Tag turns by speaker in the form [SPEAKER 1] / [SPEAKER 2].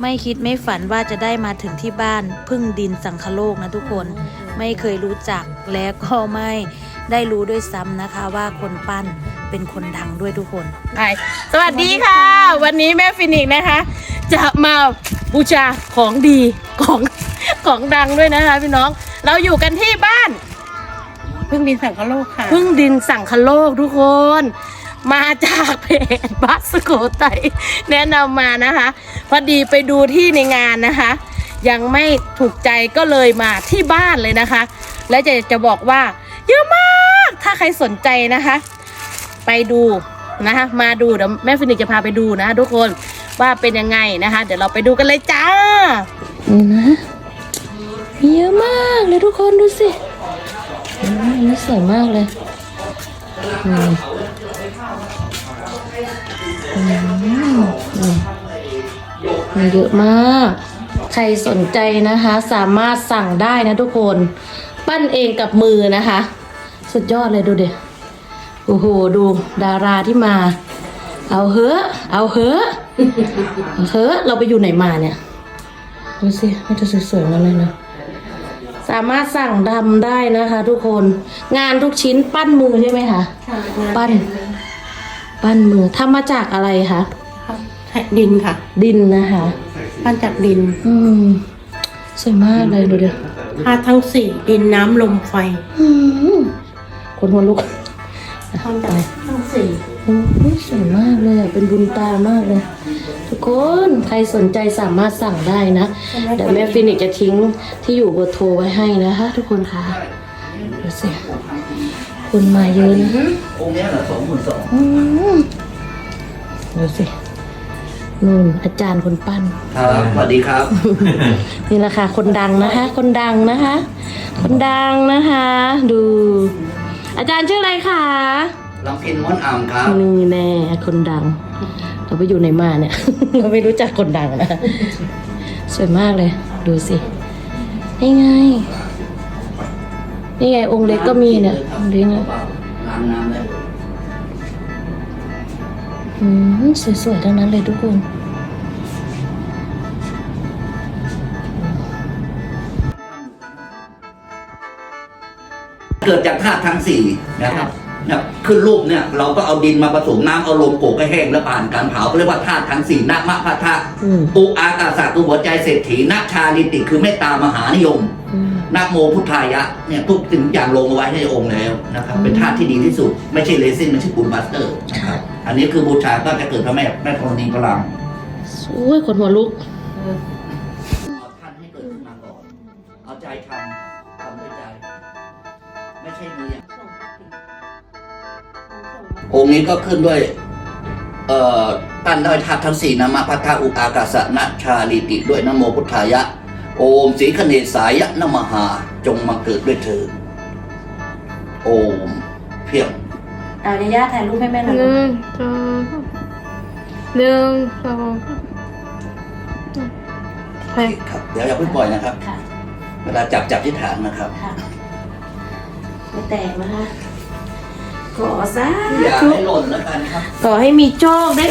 [SPEAKER 1] ไม่คิดไม่ฝันว่าจะได้มาถึงที่บ้านพึ่งดินสังคโลกนะทุกคนไม่เคยรู้จักและก็ไม่ได้รู้ด้วยซ้ำนะคะว่าคนปั้นเป็นคนดังด้วยทุกคน
[SPEAKER 2] ไปสวัสดีค่ะ วันนี้แม่ฟินิกส์นะคะ จะมาบูชาของดีของของดังด้วยนะคะพี่น้อง เราอยู่กันที่บ้าน พึ่งดินสังคโลกค่ะ พึ่งดินสังคโลกทุกคน มาจากเพจบัสโกไตแนะนำมานะคะ พอดีไปดูที่ในงานนะคะ ยังไม่ถูกใจก็เลยมาที่บ้านเลยนะคะ และจะจะบอกว่า เยอะมากถ้าใครสนใจนะคะ ไปดูนะคะมาดูเดี๋ยวแม่ฟินิกจะพาไปดูนะทุกคนว่าเป็นยังไงนะคะ เดี๋ยวเราไปดูกันเลยจ้านี่นะมีเยอะมากเลยทุกคนดูสินี่สวยมากเลย มนี่มีเยอะมาก ใครสนใจนะคะ สามารถสั่งได้นะทุกคน ปั้นเองกับมือนะคะ สุดยอดเลยดูเด็โอ้โห ดูดาราที่มา เอาเหอะเอาเหอะเอาเหอะเราไปอยู่ไหนมาเนี่ยดูสิมันจะสวยๆมาเลยนะสามารถสั่งทำได้นะคะ ทุกคนงานทุกชิ้นปั้นมือใช่ไหมคะปั้น ปั้นมือทำมาจากอะไรคะ
[SPEAKER 3] ดินค่ะ
[SPEAKER 2] ดินนะคะ
[SPEAKER 3] ปั้นจากดิน
[SPEAKER 2] อืมสวยมากเลยดูดิ
[SPEAKER 3] ธาตุทั้งสี่ดินน้ำลมไฟ
[SPEAKER 2] อืมคนหัวลุก
[SPEAKER 3] ปั้นจากทั้งสี่
[SPEAKER 2] โอ้ยสวยมากเลยอะเป็นบุญตามากเลย ทุกคนใครสนใจสามารถสั่งได้นะเดี๋ยวแม่ฟินิกซ์จะทิ้งที่อยู่เบอร์โทรไว้ให้นะคะ ทุกคนค่ะ ดูสิคนมาเยอะนะ
[SPEAKER 4] องค์เนี้ยเหรอสองหมื่นสอง
[SPEAKER 2] อืมดูสินู่นอาจารย์คนปั้น
[SPEAKER 4] ครับสวัสดีครับ
[SPEAKER 2] นี่แหละค่ะคนดังนะคะ คนดังนะคะ คนดังนะคะ ดู อาจารย์ชื่ออะไรคะ
[SPEAKER 4] ลำพินม้วนอ่ำครับ
[SPEAKER 2] นี่แน่คนดัง เราไปอยู่ไหนมาเนี่ย เราไม่รู้จักคนดังนะ สวยมากเลย ดูสินี่ไง นี่ไงองค์เล็กก็มีเนี่ยองค์เล็กเนี่ย
[SPEAKER 4] น้ำน้ำเลย
[SPEAKER 2] อืมสวยๆทั้งนั้นเลยทุกคน
[SPEAKER 4] เกิดจากธาตุทั้งสี่นะครับ นะขึ้นรูปเนี่ยเราก็เอาดินมาผสมน้ำเอาลมโกกให้แห้งแล้วผ่านการเผาก็เรียกว่าธาตุทั้งสี่นะมะพะทะ
[SPEAKER 2] อืม
[SPEAKER 4] อุอากาศะคือหัวใจเศรษฐีนะชาลิติคือเมตตามหานิยม
[SPEAKER 2] อืม
[SPEAKER 4] นะโมพุทธายะเนี่ยทุกสิ่งทุกอย่างลงเอาไว้ในองค์แล้วนะครับเป็นธาตุที่ดีที่สุด ไม่ใช่เลซินไม่ใช่ปูนบัสเตอร์นะครับ อันนี้คือบูชาก็จะเกิดพระแม่แม่ธรณีพลัง
[SPEAKER 2] โอ้ยคนหัวลุก
[SPEAKER 4] เอาท่านให้เกิดขึ้นมาก่อน เอาใจทำทำด้วยใจ ไม่ใช่มืออย่าง องค์นี้ก็ขึ้นด้วยเอ่อตั้นด้วยธาตุทั้งสี่นะมาพัทธาอุปากาสนะชาลิติด้วยนะโมพุทธายะ โอมสีคเนสายะนมหาจงมาเกิดด้วยเธอญโอมเพียง
[SPEAKER 1] เอาเนย่าถ่ายรูปให้แม่หน่อย
[SPEAKER 5] ห
[SPEAKER 1] ลูก
[SPEAKER 5] นึ่งสองหนึ่งสองไป
[SPEAKER 4] ครับ เดี๋ยวอย่าเพิ่งปล่อยนะครับ
[SPEAKER 1] ค่ะ
[SPEAKER 4] เวลาจับจับที่ฐานนะครับ
[SPEAKER 1] ค่ะไม่แตกนะคะ ขอซะ
[SPEAKER 4] อย่าให้หล่นแล้วกันครับ
[SPEAKER 2] ขอให้มีโชคได้